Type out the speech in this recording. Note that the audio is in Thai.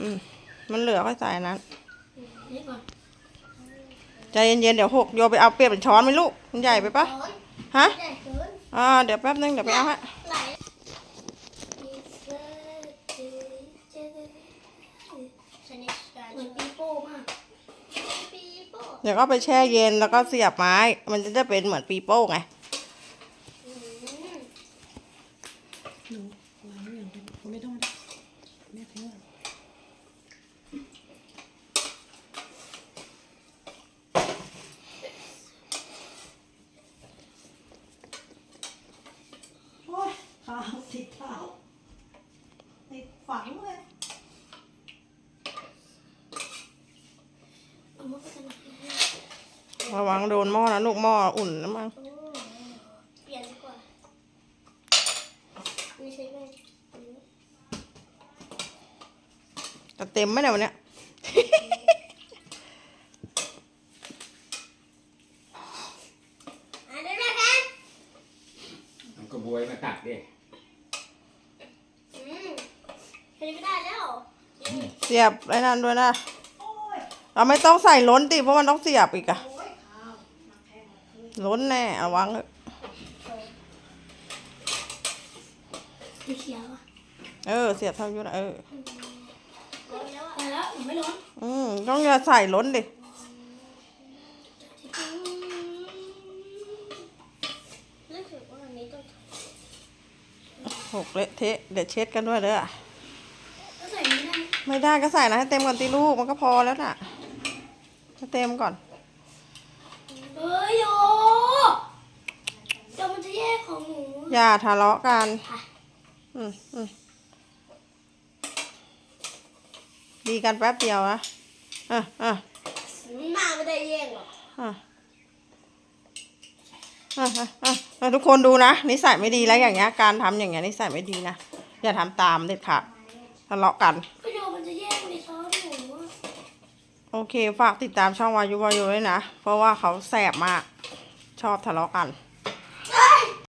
อืมมันเหลือค่อยใส่อันนั้น นี่ก่อนใจเย็นๆเดี๋ยวหกโยไปเอาเปรียบเป็นช้อนไหมลูกมันใหญ่ไปปะร้อนฮะ ใหญ่เกินอ่าเดี๋ยวแป๊บนึงเดี๋ยวไปเอาให้ไหลเหมือนปีโป้มากปีโป้เดี๋ยวก็ไปแช่เย็นแล้วก็เสียบไม้ มันจะได้เป็นเหมือนปีโป้ไง อืมล้างอย่างเดียวไม่ต้องไม่ทิ้งอะ โอ้ยเท้าติดเท้าติดฝังเลยเอามาพัฒนาให้ระวังโดนหม้อนะลูกหม้ออุ่นนะมั้งโอ้เปลี่ยนดีกว่าไม่ใช่แม่อันนี้จะเต็มไหมเนี่ยวันเนี้ยอะได้ไหมแพนมันก็บวยมาตักดิ อืมแค่นี้ก็ได้แล้ว เสียบไอ้นั่นด้วยนะ เราไม่ต้องใส่ล้นติเพราะมันต้องเสียบอีกอะล้นแน่ระวังเถอะไม่เขียวอะเออ เสียบเท่ายุนะเออร้อนแล้วอะแต่แล้วไม่ร้อนอืมต้องอย่าใส่ล้นดิรู้สึกว่าอันนี้ต้องหกเละเทะเดี๋ยวเช็ดกันด้วยเด้อก็ใส่ ไม่ได้ไม่ได้ก็ใส่นะให้เต็มก่อนตีลูกมันก็พอแล้วน่ะให้เต็มก่อน เฮ้ยโยเดี๋ยวมันจะแยกของหนูอย่าทะเลาะกัน ค่ะอืมอืมดีกันแป๊บเดียวนะอะอะหน้าไม่ได้แยกหรอกอะอะอะอะอะทุกคนดูนะนิสัยไม่ดีแล้วอย่างเงี้ยการทำอย่างเงี้ยนิสัยไม่ดีนะอย่าทำตามเด็ดขาดทะเลาะกัน ก็โยมันจะแยกในช้อนหนูอะ โอเค ฝากติดตามช่องวายุวายุด้วยนะ เพราะว่าเขาแสบมาก ชอบทะเลาะกัน